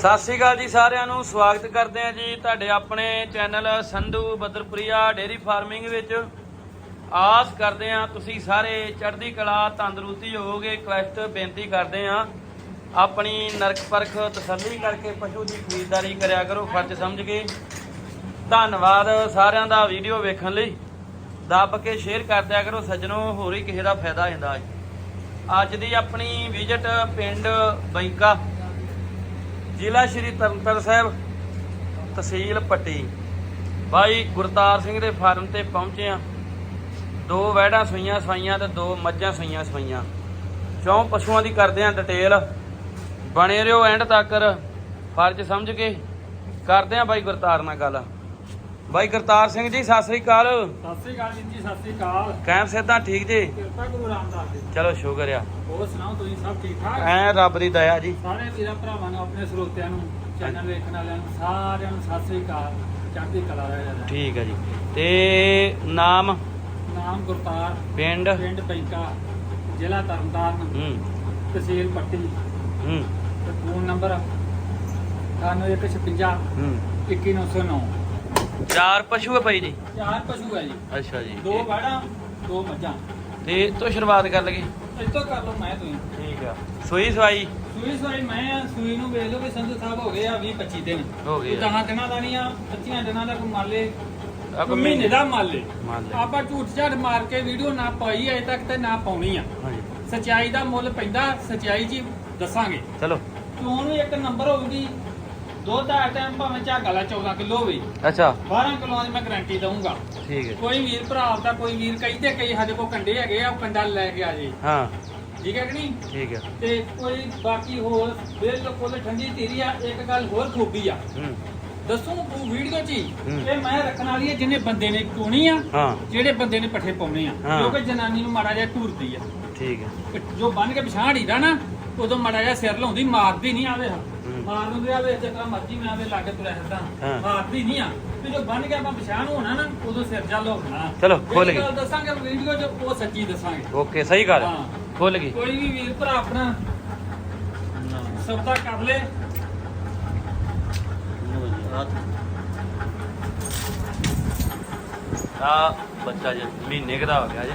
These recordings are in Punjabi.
ਸਤਿ ਸ਼੍ਰੀ ਅਕਾਲ ਜੀ ਸਾਰਿਆਂ ਨੂੰ, ਸਵਾਗਤ ਕਰਦੇ ਹਾਂ ਜੀ ਤੁਹਾਡੇ ਆਪਣੇ channel Sandhu Badarpuria dairy farming ਵਿੱਚ। ਆਸ ਕਰਦੇ ਹਾਂ ਤੁਸੀਂ ਸਾਰੇ ਚੜ੍ਹਦੀ ਕਲਾ, ਤੰਦਰੁਸਤੀ ਹੋਵੋਗੇ ਕੁਐਸਟ ਬੇਨਤੀ ਕਰਦੇ ਹਾਂ। ਆਪਣੀ ਨਰਕ ਪਰਖ ਤਸੱਲੀ ਕਰਕੇ ਪਸ਼ੂ ਦੀ ਖਰੀਦਦਾਰੀ ਕਰਿਆ ਕਰੋ ਫਰਜ਼ ਸਮਝ ਕੇ। ਧੰਨਵਾਦ ਸਾਰਿਆਂ ਦਾ ਵੀਡੀਓ ਵੇਖਣ ਲਈ। ਦੱਬ ਕੇ ਸ਼ੇਅਰ ਕਰ ਦਿਆ ਕਰੋ, ਸੱਜਣੋ, ਹੋਰ ਹੀ ਕਿਸੇ ਦਾ ਫਾਇਦਾ ਹੁੰਦਾ ਹੈ। ਅੱਜ ਦੀ ਆਪਣੀ ਵਿਜ਼ਿਟ ਪਿੰਡ ਬੈਂਕਾ ਜ਼ਿਲ੍ਹਾ ਸ਼੍ਰੀ ਤਰਨਤਾਰਨ ਸਾਹਿਬ, ਤਹਿਸੀਲ ਪੱਟੀ। ਬਾਈ ਗੁਰਤਾਰ ਸਿੰਘ ਦੇ ਫਾਰਮ ਤੇ ਪਹੁੰਚੇ ਆ ਦੋ ਵੈੜਾਂ ਸੂਈਆਂ ਸਵਾਈਆਂ ਤੇ ਦੋ ਮੱਝਾਂ ਸੂਈਆਂ ਸਵਾਈਆਂ। ਚੌਂ ਪਸ਼ੂਆਂ ਦੀ ਕਰਦੇ ਆ ਡਿਟੇਲ। ਬਣੇ ਰਿਓ ਐਂਡ ਤੱਕ। ਫਰਜ਼ ਸਮਝ ਕੇ ਕਰਦੇ ਆ ਬਾਈ ਗੁਰਤਾਰ ਨਾਲ ਗੱਲ। ਬਾਈ ਗੁਰਤਾਰ ਸਿੰਘ ਜੀ ਸਤਿ ਸ੍ਰੀ ਅਕਾਲ। ਸਤਿ ਸ੍ਰੀ ਅਕਾਲ ਜੀ ਜੀ, ਸਤਿ ਸ੍ਰੀ ਅਕਾਲ। ਕਾਇਮ ਸਿੱਧਾ ਠੀਕ ਜੀ? ਕਿਰਪਾ ਗੁਰੂ ਰਾਮਦਾਸ ਦੀ। ਚਲੋ ਸ਼ੁਕਰ ਆ। ਹੋਰ ਸੁਣਾਓ ਤੁਸੀਂ ਸਭ ਠੀਕ ਠਾਕ? ਐ ਰੱਬ ਦੀ ਦਇਆ ਜੀ। ਸਾਰੇ ਵੀਰਾਂ ਭਰਾਵਾਂ ਨੂੰ ਆਪਣੇ ਸਰੋਤਿਆਂ ਨੂੰ ਚੈਨਲ ਵੇਖਣ ਵਾਲਿਆਂ ਨੂੰ ਸਾਰਿਆਂ ਨੂੰ ਸਤਿ ਸ੍ਰੀ ਅਕਾਲ। ਚੜ੍ਹਦੀ ਕਲਾ ਰਹਿ ਜਾਂਦਾ। ਠੀਕ ਹੈ ਜੀ। ਤੇ ਨਾਮ? ਨਾਮ ਗੁਰਤਾਰ। ਪਿੰਡ? ਪਿੰਡ ਪੈਂਕਾ ਜ਼ਿਲ੍ਹਾ ਤਰਨਤਾਰਨ। ਹੂੰ। ਤਹਿਸੀਲ ਪੱਟੀ। ਹੂੰ। ਤੇ ਫੋਨ ਨੰਬਰ 9156 ਹੂੰ। 21909 ਚਾਰ ਪਸ਼ੂ ਹੈ ਭਾਈ ਜੀ? ਚਾਰ ਪਸ਼ੂ ਹੈ ਜੀ। ਅੱਛਾ ਜੀ। ਦੋ ਬਾੜਾਂ ਦੋ ਮੱਝਾਂ। ਤੇ ਤੋਂ ਸ਼ੁਰੂਆਤ ਕਰ ਲਗੇ ਇੱਥੋਂ ਕਰ ਲਓ ਮੈਂ ਤੁਸੀਂ। ਠੀਕ ਆ। ਸੂਈ ਸਵਾਈ? ਸੂਈ ਸਵਾਈ ਮੈਂ ਸੂਈ ਨੂੰ ਵੇਖ ਲਓ ਵੀ ਸੰਧੂ ਸਾਹਿਬ ਹੋ ਗਏ ਆ 20 25 ਦਿਨ। ਹੋ ਗਈ ਆ। ਦਿਨਾਂ ਦਾ ਨਹੀਂ ਆ 25 ਦਿਨਾਂ ਦਾ ਕੋਈ ਮੰਨ ਲੇ ਆ ਕੋਈ ਕੋਈ ਮਹੀਨੇ ਦਾ ਮੰਨ ਲੇ ਆਪਾਂ ਝੂਠ ਝਾੜ ਮਾਰ ਕੇ ਵੀਡੀਓ ਨਾ ਪਾਈ ਅਜੇ ਤੱਕ ਤੇ ਨਾ ਪਾਉਣੀ ਆ। ਸਚਾਈ ਦਾ ਮੁੱਲ ਪੈਂਦਾ ਸਚਾਈ ਜੀ ਦੱਸਾਂਗੇ। ਚਲੋ। ਚੋਣ ਇੱਕ ਨੰਬਰ ਹੋਊਗੀ ਦੁੱਧ ਆ ਟਾਈਮ ਭਾਵੇਂ ਝਾਗਾ ਲਾ 14 ਕਿਲੋ ਹੋਵੇ। ਅੱਛਾ। 12 ਕਿਲੋ ਦੀ ਮੈਂ ਗਾਰੰਟੀ ਦਊਂਗਾ। ਠੀਕ ਹੈ। ਕੋਈ ਵੀਰ ਭਰਾ ਆਪਦਾ ਕੋਈ ਵੀਰ ਕਈ ਤੇ ਕਈ ਸਾਡੇ ਕੋਲ ਕੰਡੇ ਹੈਗੇ ਆ ਉਹ ਕੰਡਾ ਲੈ ਕੇ ਆ ਜੇ। ਹਾਂ। ਠੀਕ ਹੈ ਕਿ ਨਹੀਂ? ਠੀਕ ਹੈ। ਤੇ ਕੋਈ ਬਾਕੀ ਹੋਰ ਬਿਲਕੁਲ ਠੰਡੀ ਧੀਰੀ ਆ ਇੱਕ ਗੱਲ ਹੋਰ ਖੂਬੀ ਆ। ਹੂੰ। ਦੱਸੂ ਉਹ ਵੀਡੀਓ 'ਚ। ਇਹ ਮੈਂ ਰੱਖਣ ਵਾਲੀ ਜਿਹਨੇ ਬੰਦੇ ਨੇ ਚੋਣੀ ਆ ਜਿਹੜੇ ਬੰਦੇ ਨੇ ਪੱਠੇ ਪਾਉਣੇ ਆ। ਕਿਉਂਕਿ ਜਨਾਨੀ ਨੂੰ ਮਾੜਾ ਜਿਹਾ ਟੂਰਦੀ ਆ। ਠੀਕ ਹੈ। ਜੋ ਬੰਨ ਕੇ ਪਛਾਣ ਦਾ ਨਾ ਉਦੋਂ ਮਾੜਾ ਜਿਹਾ ਸਿਰ ਲਾਉਂਦੀ ਮਾਰਦੀ ਨਹੀਂ ਆਵੇ ਹੂੰ। ਮਾਰ ਨੂੰ ਆਵੇ ਜਿੱਦਾਂ ਮਰਜ਼ੀ ਮੈਂ ਆਵੇ ਲਾਗੇ ਤੁਰਿਆ ਫਿਰਦਾ ਹਾਂ। ਮਾਰਦੀ ਨਹੀਂ ਆ। ਤੇ ਜੋ ਬੰਨ ਕੇ ਆਪਾਂ ਪਛਾਣ ਹੋਣਾ ਨਾ ਉਦੋਂ ਸਿਰ ਜਾ ਲੋਕਣਾ ਚਲੋ, ਖੁੱਲ ਗਈ। ਦੱਸਾਂਗੇ ਵੀਡੀਓ 'ਚ ਉਹ ਸੱਚੀ ਦੱਸਾਂਗੇ। ਓਕੇ ਸਹੀ ਗੱਲ। ਹਾਂ। ਖੁੱਲ ਗਈ। ਕੋਈ ਵੀ ਵੀਰ ਭਰਾ ਆਪਣਾ ਸਬਦਾ ਕਰ ਲੇ। ਆ ਬੱਚਾ ਜੀ ਮਹੀਨੇ ਕੁ ਦਾ ਹੋ ਗਿਆ ਜੀ।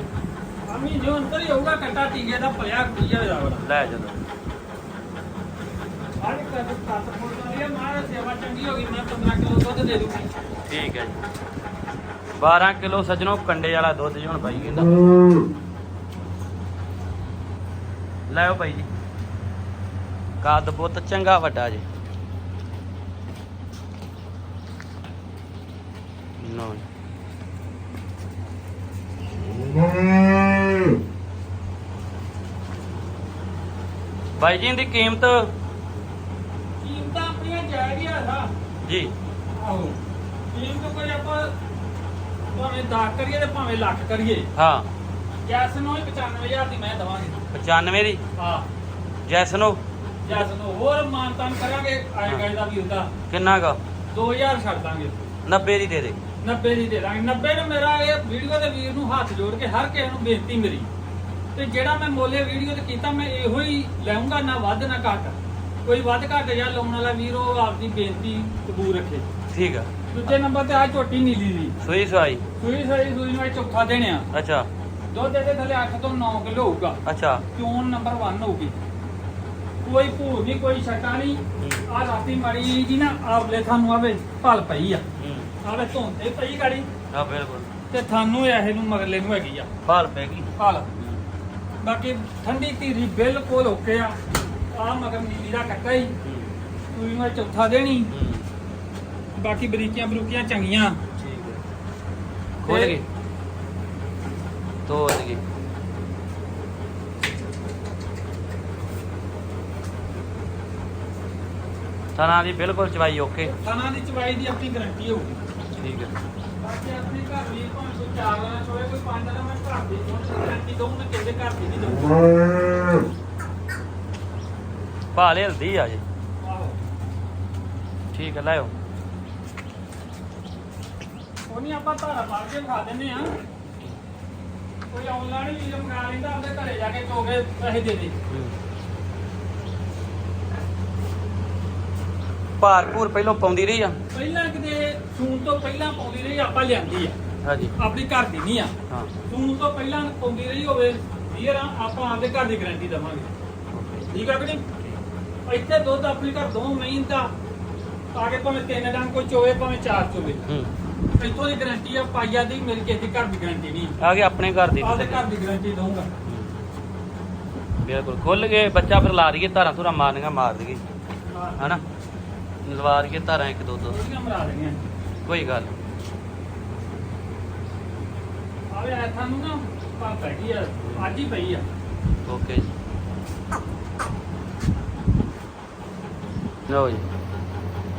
ਅਮੀ ਜੋ ਅੰਦਰ ਹੀ ਹੋਊਗਾ ਕੱਟਾ ਟੀਕੇ ਦਾ ਭਲਿਆ ਕੁਈਆ ਦਾ ਬੜਾ ਲੈ ਜਦੋਂ ਅੱਜ ਕੱਟ ਕੱਟ ਫੋੜ ਲਈ ਆ, ਮਹਾਰਾਜ ਸੇਵਾ ਚੰਗੀ ਹੋ ਗਈ ਮੈਂ 15 ਕਿਲੋ ਦੁੱਧ ਦੇ ਦੂੰਗੀ ਠੀਕ ਹੈ ਜੀ। 12 ਕਿਲੋ ਸੱਜਣੋ ਕੰਡੇ ਵਾਲਾ ਦੁੱਧ ਜੀ ਹੁਣ ਭਾਈ ਕਹਿੰਦਾ। ਲੈ ਭਾਈ ਜੀ। ਕੱਦ ਬਹੁਤ ਚੰਗਾ ਵੱਡਾ ਜੀ। ਨੋ ਭਾਈ ਜੀ ਦੀ ਕੀਮਤ ਆਪਣੀਆਂ ਜਾਇਜ਼ ਹੀ ਆ ਸਾ ਜੀ। ਆਹੋ। ਕੀਮਤ ਕੋਈ ਆਪਾਂ ਭਾਵੇਂ 10 ਕਰੀਏ ਤੇ ਭਾਵੇਂ ਲੱਖ ਕਰੀਏ। ਹਾਂ। ਜੈਸ ਨੂੰ ਹੀ 95000 ਦੀ ਮੈਂ ਦਵਾਂਗੇ 95 ਦੀ? ਹਾਂ। ਜੈਸਨੋ ਜੈਸ ਨੂੰ ਹੋਰ ਮਾਨਤਾਨ ਕਰਾਂਗੇ ਆਏ ਗਏ ਦਾ ਵੀ ਹੁੰਦਾ। ਕਿੰਨਾ ਗਾ 2000 ਛੱਡ ਦਾਂਗੇ। 90 ਦੀ ਦੇ ਦੇ। 90 ਦੀ ਦੇ ਦਾਂਗੇ। 90 ਨੂੰ ਮੇਰਾ ਇਹ ਵੀਡੀਓ ਦੇ ਵੀਰ ਨੂੰ ਹੱਥ ਜੋੜ ਕੇ ਹਰ ਕਿਸੇ ਨੂੰ ਬੇਨਤੀ ਮੇਰੀ। ਤੇ ਜਿਹੜਾ ਮੈਂ ਮੋਲੇ ਵੀਡੀਓ ਤੇ ਕੀਤਾ ਮੈਂ ਇਹੋ ਹੀ ਲੈਉਂਗਾ ਨਾ ਵੱਧ ਨਾ ਘੱਟ। ਕੋਈ ਵੱਧ ਘੱਟ ਜਾਂ ਲਾਉਣ ਵਾਲਾ ਵੀਰ ਉਹ ਆਪਦੀ ਬੇਨਤੀ ਕਬੂਲ ਰੱਖੇ। ਠੀਕ ਆ। ਦੂਜੇ ਨੰਬਰ ਤੇ ਆ ਝੋਟੀ ਨੀਲੀ ਦੀ ਸੂਈ ਸਵਾਈ। ਸੂਈ ਸਹੀ ਸੂਈ ਨੂੰ ਇਹ ਚੌਥਾ ਦੇਣੇ ਆ। ਅੱਛਾ। ਦੁੱਧ ਇਹਦੇ ਥੱਲੇ 8 ਤੋਂ 9 ਕਿਲੋ ਹੋਊਗਾ। ਅੱਛਾ। ਚੋਣ ਨੰਬਰ 1 ਹੋਊਗੀ। ਕੋਈ ਭੂਰ ਨਹੀਂ ਕੋਈ ਛਟਾ ਨਹੀਂ। ਹੂੰ। ਆ ਰਾਤੀ ਮਾੜੀ ਜੀ ਨਾ ਆਵਲੇ ਤੁਹਾਨੂੰ ਆਵੇ ਭਲ ਪਈ ਆ। ਹੂੰ। ਆਵੇ ਧੁੰਦੇ ਪਈ ਗਾੜੀ। ਆ ਬਿਲਕੁਲ। ਤੇ ਤੁਹਾਨੂੰ ਇਹ ਨੂੰ ਮਗਲੇ ਨੂੰ ਹੈਗੀ ਆ। ਭਾਲ ਪੈ ਗਈ। ਭਲ। ਬਾਕੀ ਠੰਡੀ ਧੀਰੀ ਬਿਲਕੁਲ ਓਕੇ ਆ। ਆ ਮਗਰ ਨੀਲੀ ਦਾ ਕੱਟਾ ਹੀ ਹੂੰ ਸੂਈ ਨੂੰ ਇਹ ਚੌਥਾ ਦੇਣੀ। ਹੂੰ ਬਾਕੀ ਬਰੀਕੀਆਂ ਬਰੂਕੀਆਂ ਚੰਗੀਆਂ। ਠੀਕ ਹੈ। ਖੋਲ ਗਈ ਤੋੜ ਗਈ ਤਨਾ ਦੀ ਬਿਲਕੁਲ ਚਵਾਈ ਓਕੇ। ਖਾਣਾ ਦੀ ਚਵਾਈ ਦੀ ਆਪਣੀ ਗਾਰੰਟੀ ਹੋਊਗੀ। ਠੀਕ ਹੈ। ਬਾਕੀ ਆਪਣੇ ਘਰ ਵੀ ਭਾਵੇਂ ਕੋਈ ਚਾਰ ਵਾਲਾ ਚੋਏ ਕੋਈ ਪੰਜ ਵਾਲਾ ਮੈਂ ਘਰ ਦੀ ਗਾਰੰਟੀ ਦਊਂਗਾ ਕਿਸੇ ਘਰ ਦੀ ਨਹੀਂ ਦਊਂਗਾ ਭਾਲ ਹਲਦੀ ਆ ਜੀ। ਠੀਕ ਹੈ ਲੈ ਆਓ। ਉਹ ਨਹੀਂ ਆਪਾਂ ਧਾਰਾ ਮਾਰ ਕੇ ਖਾ ਦਿੰਨੇ ਆ ਕੋਈ ਆਨਲਾਈਨ ਵੀ ਮੰਗਾ ਲੈਂਦਾ ਆਪਣੇ ਘਰੇ ਜਾ ਕੇ ਚੋਗੇ ਪੈਸੇ ਦੇ ਦੇ। ਹੂੰ। ਭਾਰ ਭੂਰ ਪਹਿਲਾਂ ਪਾਉਂਦੀ ਰਹੀ ਆ? ਪਹਿਲਾਂ ਕਿਤੇ ਸੂਣ ਤੋਂ ਪਹਿਲਾਂ ਪਾਉਂਦੀ ਰਹੀ ਆਪਾਂ ਲਿਆਂਦੀ ਆ। ਹਾਂਜੀ। ਆਪਣੀ ਘਰ ਦੀ ਨਹੀਂ ਆ। ਹਾਂ। ਸੂਣ ਤੋਂ ਪਹਿਲਾਂ ਪਾਉਂਦੀ ਰਹੀ ਹੋਵੇ ਵੀਰ ਆਪਾਂ ਆਪਦੇ ਘਰ ਦੀ ਗਾਰੰਟੀ ਦਵਾਂਗੇ। ਠੀਕ ਆ ਕਿ ਨਹੀਂ? ਇੱਥੇ ਦੁੱਧ ਆਪਣੀ ਘਰ ਦੋ ਮਹੀਨ ਦਾ ਆ ਕੇ ਭਾਵੇਂ ਤਿੰਨ ਡੰਗ ਕੋਈ ਚੋਵੇ ਭਾਵੇਂ ਚਾਰ ਚੋਵੇ। ਹੂੰ। ਇੱਥੋਂ ਦੀ ਗਾਰੰਟੀ ਆ ਪਾਈਆ ਦੀ ਮੇਰੀ ਕਿਸੇ ਦੀ ਘਰ ਦੀ ਗਾਰੰਟੀ ਨਹੀਂ ਆ। ਗਏ ਆਪਣੇ ਘਰ ਦੀ ਆਪਦੇ ਘਰ ਦੀ ਗਾਰੰਟੀ ਦਊਂਗਾ। ਬਿਲਕੁਲ ਖੁੱਲ ਗਏ ਬੱਚਾ ਫਿਰ ਲਾ ਦਈਏ ਧਾਰਾਂ ਧੁਰਾਂ ਮਾਰਨੀਆਂ ਮਾਰ ਦਈਏ। ਹਨਾ? ਲਵਾ ਦਈਏ ਧਾਰਾਂ ਇੱਕ ਦੋ ਦੋ। ਉਹਦੀਆਂ ਮਰਾ ਦੇਣੀਆਂ। ਕੋਈ ਗੱਲ ਨੀ। ਆਵੇ ਐ ਤੁਹਾਨੂੰ ਨਾ ਪਾ ਪਈ ਆ ਅੱਜ ਹੀ ਪਈ ਆ। ਓਕੇ ਜੀ। ਲਓ ਜੀ।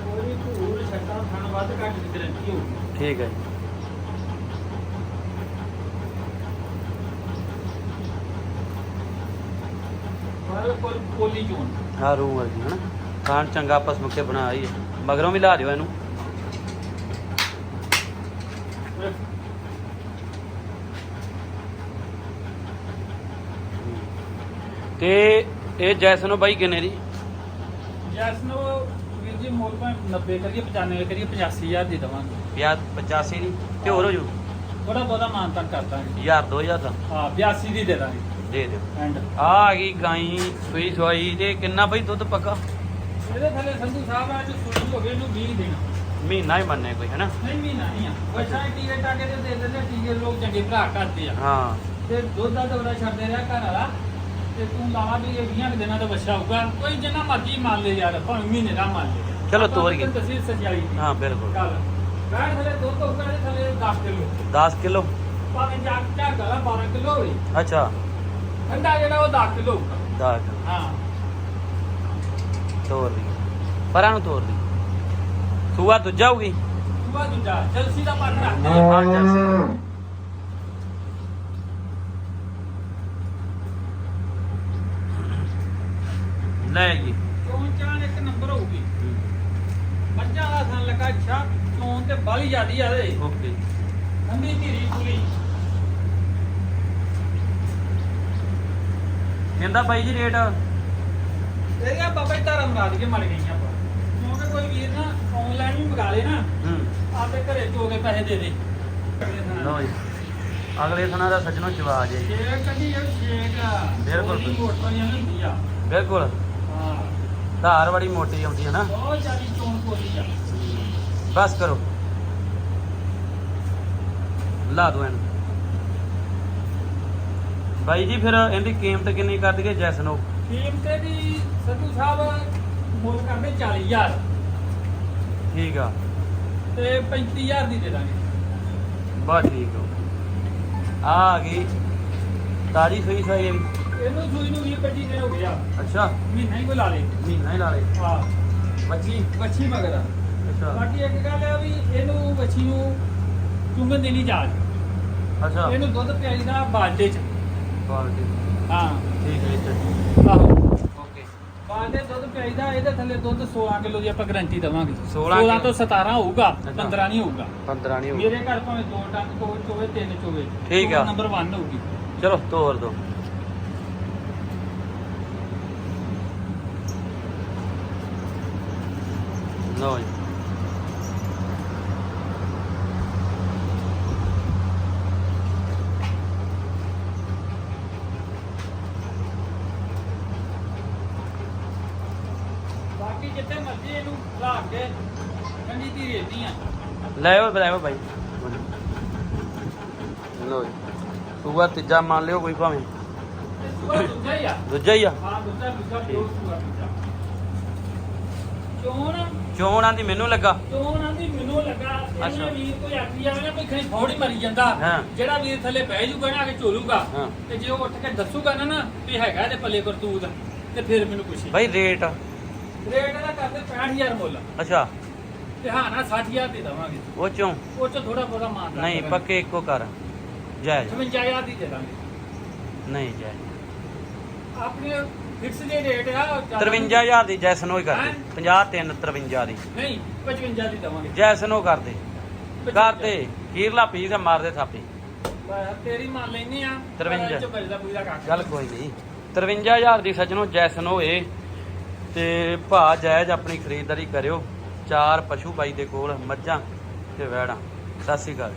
ਉਹਦੀ ਧੂੜ ਛੱਟਾਂ ਖਾਣ ਵੱਧ ਘੱਟ ਦੀ ਗਾਰੰਟੀ ਹੋਊਗੀ। ਠੀਕ ਹੈ ਜੀ। ਕੋਈ ਪੋਲੀ ਚੋਣ। ਆ ਰੂ ਵਰਗੀ ਹਨਾ ਖਾਣ ਚੰਗਾ ਆਪਸ ਮੁੱਕੇ ਬਣਾ ਆਈ ਹੈ। ਮਗਰੋਂ ਵੀ ਲਾ ਦਿਓ ਇਹਨੂੰ। ਤੇ ਇਹ ਜੈਸਨੋ ਬਾਈ ਕਿੰਨੇ ਦੀ? ਜੈਸ ਨੂੰ ਵੀਰ ਜੀ ਮੁੱਲ ਭਾਵੇਂ 90 ਕਰੀਏ 95 ਕਰੀਏ 85000 ਦੀ ਦਵਾਂਗੇ। ਪਿਆ 85 ਦੀ ਤੇ ਹੋਰ ਹੋ ਜੂ। ਥੋੜਾ ਬਹੁਤਾ ਮਾਨਤਨ ਕਰ ਦਾਂਗੇ। ਹਜ਼ਾਰ 2000 ਦਾ। ਹਾਂ 82 ਦੀ ਦੇ ਦਾਂਗੇ। ਦੇ ਦਿਓ। ਐਂਡ ਆ ਆ ਗਈ ਗਾਈ ਸੂਈ ਸਵਾਈ ਤੇ ਕਿੰਨਾ ਬਈ ਦੁੱਧ ਪੱਕਾ? ਇਹਦੇ ਥੱਲੇ ਸੰਧੂ ਸਾਹਿਬ ਆ ਜੋ ਸੂਈ ਹੋ ਗਈ ਇਹਨੂੰ 20 ਦੇਣਾ। ਮਹੀਨਾ ਹੀ ਮੰਨੇ ਕੋਈ ਹਨਾ? ਨਹੀਂ ਮਹੀਨਾ ਨਹੀਂ ਆ। ਵੈਸਾ ਟੀਕੇ ਟਾਕੇ ਤੇ ਦੇ ਦਿੰਦੇ ਟੀਕੇ ਲੋਕ ਚੰਗੇ ਭਰਾ ਕਰਦੇ ਆ। ਹਾਂ। ਤੇ ਦੁੱਧ ਦਾ ਦੌਰਾ ਛੱਡਦੇ ਰਿਹਾ ਘਰ ਵਾਲਾ। ਤੇ ਤੂੰ ਲਾਵਾ ਵੀ ਇਹ 20 ਕੁ ਦਿਨਾਂ ਦਾ ਬੱਚਾ ਹੋਊਗਾ ਕੋਈ ਜਿੰਨਾ ਮਰਜ਼ੀ ਮੰਨ ਲੈ ਯਾਰ ਭਾਵੇਂ ਮਹੀਨੇ ਦਾ ਮੰਨ ਲੈ। ਚਲੋ ਤੋਰ ਗਏ। ਦੀ ਹਾਂ ਬਿਲਕੁਲ। ਗੱਲ ਬੈਠ ਥੱਲੇ ਦੁੱਧ ਹੋਊਗਾ ਇਹਦੇ ਥੱਲੇ 10 ਕਿਲੋ। 10 ਕਿਲੋ? ਭਾਵੇਂ ਜਾ ਝਾਗਾ ਦਾ 12 ਕਿਲੋ ਹੋਵੇ। ਅੱਛਾ। ਠੰਡਾ ਜਿਹੜਾ ਉਹ 10 ਕਿਲੋ ਹੋਊਗਾ। 10 ਹਾਂ। ਤੋਰ ਦੀ ਪਰਾਂ ਨੂੰ ਤੋਰ ਦੀ ਸੂਆ ਦੂਜਾ ਹੋਊਗੀ? ਸੁਬਾ ਦੂਜਾ ਜਲਸੀ ਦਾ ਪੱਟ ਰੱਖਦੇ ਹਾਂ। ਜਰਸੀ ਲੈ ਜੀ। ਚੋਂ ਚਾਣ ਇੱਕ ਨੰਬਰ ਹੋਊਗੀ। ਮੱਝਾਂ ਦਾ ਸਨ ਲੱਗਾ ਅੱਛਾ ਚੋਂ ਤੇ ਬਾਲੀ ਜਿਆਦੀ ਆ ਦੇ ਓਕੇ। ਠੰਡੀ ਧੀਰੀ ਪੂਰੀ। ਕਹਿੰਦਾ ਬਾਈ ਜੀ ਰੇਟ। ਇਹਦੀਆਂ ਬਾਬਾ ਜੀ ਧਰਮ ਰਾਜ ਕੇ ਮਰ ਗਈਆਂ ਆਪਾਂ। ਕਿਉਂਕਿ ਕੋਈ ਵੀਰ ਨਾ ਆਨਲਾਈਨ ਵੀ ਮੰਗਾ ਲੇ ਨਾ ਹੂੰ। ਆਪੇ ਘਰੇ ਚੋ ਕੇ ਪੈਸੇ ਦੇ ਦੇ। ਲਓ ਜੀ। ਅਗਲੇ ਸੁਣਾ ਦਾ ਸੱਜਣੋ ਜਵਾਜ ਹੈ ਜੀ ਸ਼ੇਕ ਕੱਢੀ ਇਹ ਸ਼ੇਕ ਬਿਲਕੁਲ। ਬਿਲਕੁਲ। ਧਾਰ ਬੜੀ ਮੋਟੀ ਆਉਂਦੀ ਹੈ ਨਾ। ਬਹੁਤ ਜ਼ਿਆਦੀ ਚੋਣ ਕੋਲੀ ਆ ਬਸ ਕਰੋ। ਲਾ ਦੋ ਇਹਨੂੰ। ਬਾਈ ਜੀ ਫਿਰ ਇਹਦੀ ਕੀਮਤ ਕਿੰਨੀ ਕਰ ਦਈਏ ਜੈਸਨੋ ਕੀਮਤ ਦੀ ਸੰਧੂ ਸਾਹਿਬ ਮੁੱਲ ਕਰਦੇ 40000 ਠੀਕ ਆ। ਤੇ 35000 ਦੀ ਦੇ ਦਾਂਗੇ। ਬਸ ਠੀਕ ਆ। ਆ ਗਈ। ਤਾਜੀ ਸੂਈ ਸਹੀ ਹੈ ਇਹਨੂੰ ਸੂਈ ਨੂੰ 20 25 ਦਿਨ ਹੋ ਗਿਆ ਅੱਛਾ। ਮਹੀਨਾ ਹੀ ਕੋਈ ਲਾ ਲੇ। ਮਹੀਨਾ ਹੀ ਲਾ ਲੇ। ਹਾਂ। ਬੱਚੀ ਬੱਚੀ ਮਗਰ ਆ। ਅੱਛਾ। ਬਾਕੀ ਇੱਕ ਗੱਲ ਹੈ ਵੀ ਇਹਨੂੰ ਬੱਚੀ ਨੂੰ ਚੁੰਗਣ ਦੇਣੀ ਜਾਜ। ਅੱਛਾ। ਇਹਨੂੰ ਦੁੱਧ ਪਿਆਈਦਾ ਬਾਲਟੇ ਚ। ਕੁਆਲਿਟੀ ਹਾਂ। ਠੀਕ ਹੈ ਜੀ ਆਹੋ। ਓਕੇ। ਬਾਲਟੇ ਦੁੱਧ ਪਿਆਈਦਾ ਇਹਦੇ ਥੱਲੇ ਦੁੱਧ 16 ਕਿਲੋ ਦੀ ਆਪਾਂ ਗਾਰੰਟੀ ਦਵਾਂਗੇ। 16 16 ਤੋਂ 17 ਹੋਊਗਾ ਅੱਛਾ। 15 ਨਹੀਂ ਹੋਊਗਾ। 15 ਨਹੀਂ ਹੋ ਮੇਰੇ ਘਰ ਭਾਵੇਂ ਦੋ ਟੰਕ ਕੋਲ ਚੋਵੇ ਤਿੰਨ ਚੋਵੇ। ਠੀਕ ਆ। ਨੰਬਰ 1 ਹੋਊਗੀ। ਚਲੋ ਤੋਰ ਦੋ। ਲਓ ਜੀ ਬਾਕੀ ਜਿੱਥੇ ਮਰਜ਼ੀ ਇਹਨੂੰ ਲਾ ਕੇ ਕੰਡੀ ਦੀ ਰੇਤੀ ਆ। ਲੈ ਆਓ ਲੈ ਬਾਈ। ਲਓ ਜੀ। ਸੂਆ ਤੀਜਾ ਮੰਨ ਲਿਓ ਕੋਈ ਭਾਵੇਂ। ਤੇ ਸੂਆ ਦੂਜਾ ਹੀ ਆ। ਦੂਜਾ ਹੀ ਆ। ਹਾਂ ਦੂਜਾ ਦੂਜਾ ਪਿਓਰ ਸੂਆ ਦੂਜਾ ਚੋਣ ਚੋਣਾਂ ਦੀ ਮੈਨੂੰ ਲੱਗਾ। ਚੋਣ ਆਂਦੀ ਮੈਨੂੰ ਲੱਗਾ। ਅੱਛਾ। ਵੀਰ ਕੋਈ ਆਖੀ ਜਾਵੇ ਨਾ ਕੋਈ ਖਣੀ ਫੌੜੀ ਮਰੀ ਜਾਂਦਾ। ਹਾਂ। ਜਿਹੜਾ ਵੀਰ ਥੱਲੇ ਬਹਿ ਜੂਗਾ ਨਾ ਆ ਕੇ ਝੋਲੂਗਾ। ਹਾਂ। ਤੇ ਜੇ ਉਹ ਉੱਠ ਕੇ ਦੱਸੂਗਾ ਨਾ ਨਾ ਵੀ ਹੈਗਾ ਇਹਦੇ ਪੱਲੇ ਕਰਤੂਤ ਤੇ ਫਿਰ ਮੈਨੂੰ ਪੁੱਛੀ। ਬਾਈ ਰੇਟ ਰੇਟ ਇਹਦਾ ਕਰਦੇ 65000 ਮੁੱਲ। ਅੱਛਾ। ਤੇ ਹਾਂ ਨਾ 60000 ਦੇ ਦਵਾਂਗੇ। ਉਹ ਚੋਂ? ਉਹ ਚ ਥੋੜਾ ਬਹੁਤਾ ਮਾਨ ਨਹੀਂ ਪੱਕੇ ਇੱਕੋ ਕਰ ਜਾਇਜ਼ 55000 ਦੀ ਦੇ ਦਾਂਗੇ। ਨਹੀਂ ਜਾਇਜ਼। ਆਪਣੇ ਫਿਕਸ ਰੇਟ ਆ 53000 ਦੀ ਜੈਸਨੋ ਹੀ ਕਰ ਦੇ ਹੈਂ? 50 3 53 ਦੀ। ਨਹੀਂ 55 ਦੀ ਦਵਾਂਗੇ। ਜੈਸਨੋ ਕਰ ਦੇ ਕਰ ਦੇ ਖੀਰਲਾ ਪੀਸ ਆ, ਮਾਰ ਦੇ ਥਾਪੀ ਤੇਰੀ ਮੰਨ ਲੈਨੇ ਆ 53 ਚ ਬਜਦਾ ਪੂਰਾ ਕੱਖ ਚੱਲ ਕੋਈ ਨਹੀਂ। 53000 ਦੀ ਸੱਜਣੋ ਜੈਸਨੋ ਏ ਤੇ ਭਾ ਜਾਇਜ਼ ਆਪਣੀ ਖਰੀਦਦਾਰੀ ਕਰਿਓ। ਚਾਰ ਪਸ਼ੂ ਬਾਈ ਦੇ ਕੋਲ ਮੱਝਾਂ ਤੇ ਵੈੜਾਂ। ਸਤਿ ਸ਼੍ਰੀ ਅਕਾਲ।